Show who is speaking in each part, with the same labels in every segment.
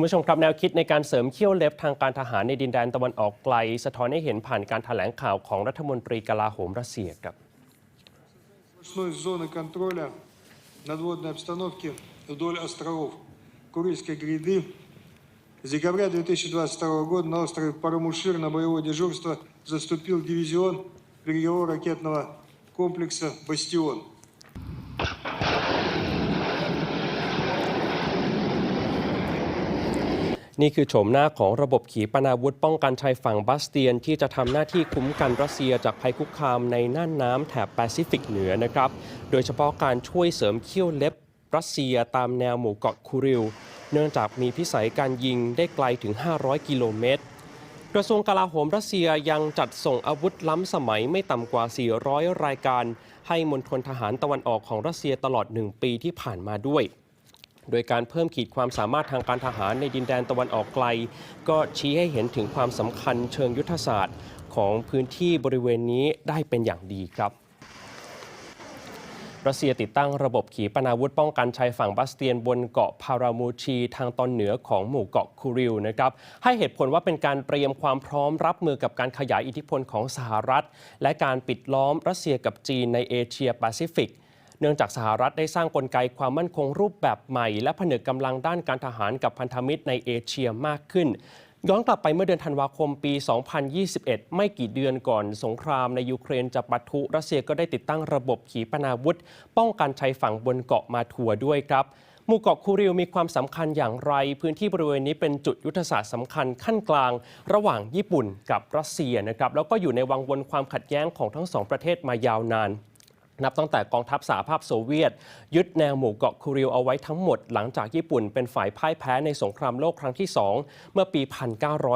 Speaker 1: คุณผู้ชมครับแนวคิดในการเสริมเขี้ยวเล็บทางการทหารในดินแดนตะวันออกไกล สะท้อนให้เห็นผ่านการถแถลงข่าวของรัฐมนตรีกลาโหมรัสเซียครับ
Speaker 2: сплошной зоны контроля надводной обстановки вдоль островов Курильской гряды. С декабря 2022 года на острове Парамушир на боевое дежурство заступил дивизион берегового ракетного комплекса «Бастион».
Speaker 1: นี่คือโฉมหน้าของระบบขีปนาวุธป้องกันชายฝั่งบาสเตียน ที่จะทำหน้าที่คุ้มกันรัสเซียจากภัยคุกคามในน่านน้ำแถบแปซิฟิกเหนือนะครับ โดยเฉพาะการช่วยเสริมเขี้ยวเล็บรัสเซียตามแนวหมู่เกาะคูริล เนื่องจากมีพิสัยการยิงได้ไกลถึง 500 กิโลเมตร กระทรวงกลาโหมรัสเซียยังจัดส่งอาวุธล้ำสมัยไม่ต่ำกว่า 400 รายการ ให้มณฑลทหารตะวันออกของรัสเซียตลอด 1 ปีที่ผ่านมาด้วย โดยการเพิ่มขีดความสามารถทางการทหารในดินแดนตะวันออกไกล ก็ชี้ให้เห็นถึงความสำคัญเชิงยุทธศาสตร์ของพื้นที่บริเวณนี้ได้เป็นอย่างดีครับรัสเซียติดตั้งระบบขีปนาวุธป้องกันชายฝั่งบาสเตียนบนเกาะพารามูชี ทางตอนเหนือของหมู่เกาะคูริลนะครับให้เหตุผลว่าเป็นการเตรียมความพร้อมรับมือกับการขยายอิทธิพลของสหรัฐ และการปิดล้อมรัสเซียกับจีนในเอเชียแปซิฟิก เนื่องจากสหรัฐได้สร้างกลไกความมั่นคงรูปแบบใหม่ และผนึกกำลังด้านการทหารกับพันธมิตรในเอเชียมากขึ้นย้อนกลับไปเมื่อเดือนธันวาคมปี 2021 ไม่กี่เดือนก่อนสงครามในยูเครนจะปะทุ รัสเซียก็ได้ติดตั้งระบบขีปนาวุธ ป้องกันชายฝั่งบนเกาะมาทัวด้วยครับ หมู่เกาะคูริลมีความสำคัญอย่างไร พื้นที่บริเวณนี้เป็นจุดยุทธศาสตร์สำคัญขั้นกลาง ระหว่างญี่ปุ่นกับรัสเซียนะครับ แล้วก็อยู่ในวังวนความขัดแย้งของทั้งสองประเทศมายาวนาน นับตั้งแต่กองทัพสหภาพโซเวียต ยึดแนวหมู่เกาะคูริลเอาไว้ทั้งหมด หลังจากญี่ปุ่นเป็นฝ่ายพ่ายแพ้ในสงครามโลกครั้งที่ 2 เมื่อปี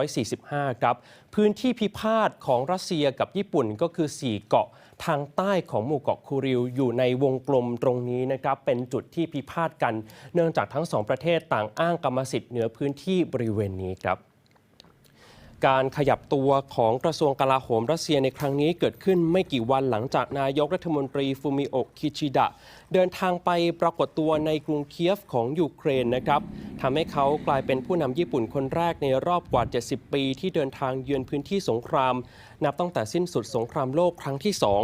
Speaker 1: 1945 ครับ พื้นที่พิพาทของรัสเซียกับญี่ปุ่นก็คือ 4 เกาะทางใต้ของหมู่เกาะคูริลอยู่ในวงกลมตรงนี้นะครับเป็นจุดที่พิพาทกัน เนื่องจากทั้งสองประเทศต่างอ้างกรรมสิทธิ์เหนือพื้นที่บริเวณนี้ครับ การขยับตัวของกระทรวงกลาโหมรัสเซียในครั้งนี้เกิดขึ้นไม่กี่วันหลังจากนายกรัฐมนตรีฟูมิโอะคิชิดะ เดินทางไปปรากฏตัวในกรุงเคียฟของยูเครนนะครับทำให้เขากลายเป็นผู้นำญี่ปุ่นคนแรกในรอบกว่า 70 ปี ที่เดินทางเยือนพื้นที่สงคราม นับตั้งแต่สิ้นสุดสงครามโลกครั้งที่สอง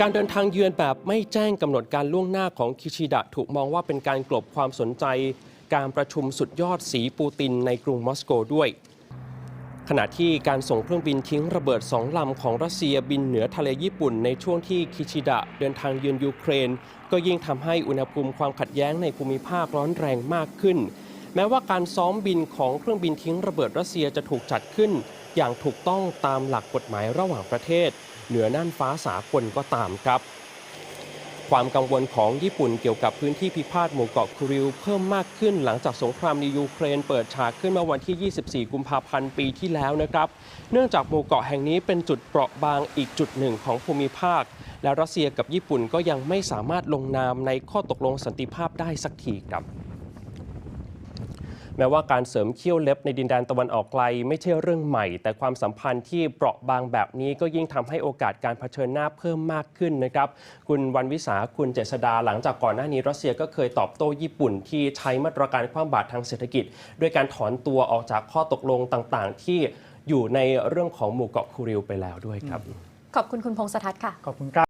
Speaker 1: การเดินทางเยือนแบบไม่แจ้งกำหนดการล่วงหน้าของคิชิดะถูกมองว่าเป็นการกลบความสนใจ การประชุมสุดยอดสีปูตินในกรุงมอสโกด้วย ขณะที่การส่งเครื่องบินทิ้งระเบิดสองลำของรัสเซียบินเหนือทะเลญี่ปุ่นในช่วงที่คิชิดะเดินทางเยือนยูเครน ก็ยิ่งทำให้อุณหภูมิความขัดแย้งในภูมิภาคร้อนแรงมากขึ้น แม้ว่าการซ้อมบินของเครื่องบินทิ้งระเบิดรัสเซียจะถูกจัดขึ้น อย่างถูกต้องตามหลักกฎหมายระหว่างประเทศ เหนือน่านฟ้าสากลก็ตามครับ ความกังวลของญี่ปุ่นเกี่ยวกับพื้นที่พิพาทหมู่เกาะคูริวเพิ่มมากขึ้นหลังจากสงครามในยูเครนเปิดฉากขึ้นเมื่อวันที่ 24 กุมภาพันธ์ปีที่แล้วนะครับ เนื่องจากหมู่เกาะแห่งนี้เป็นจุดเปราะบางอีกจุดหนึ่งของภูมิภาค และรัสเซียกับญี่ปุ่นก็ยังไม่สามารถลงนามในข้อตกลงสันติภาพได้สักทีครับ แม้ว่าการเสริมเขี้ยวเล็บในดินแดนตะวันออกไกลไม่ใช่เรื่องใหม่ แต่ความสัมพันธ์ที่เปราะบางแบบนี้ก็ยิ่งทำให้โอกาสการเผชิญหน้าเพิ่มมากขึ้นนะครับ คุณวันวิสาคุณเจษดาหลังจากก่อนหน้านี้รัสเซียก็เคยตอบโต้ญี่ปุ่น ที่ใช้มาตรการคว่ำบาตรทางเศรษฐกิจ ด้วยการถอนตัวออกจากข้อตกลงต่างๆ ที่อยู่ในเรื่องของหมู่เกาะคูริลไปแล้วด้วยครับ
Speaker 3: ขอบคุณคุณพงษ์สทัศน์ค่ะ
Speaker 4: ขอบคุณครับ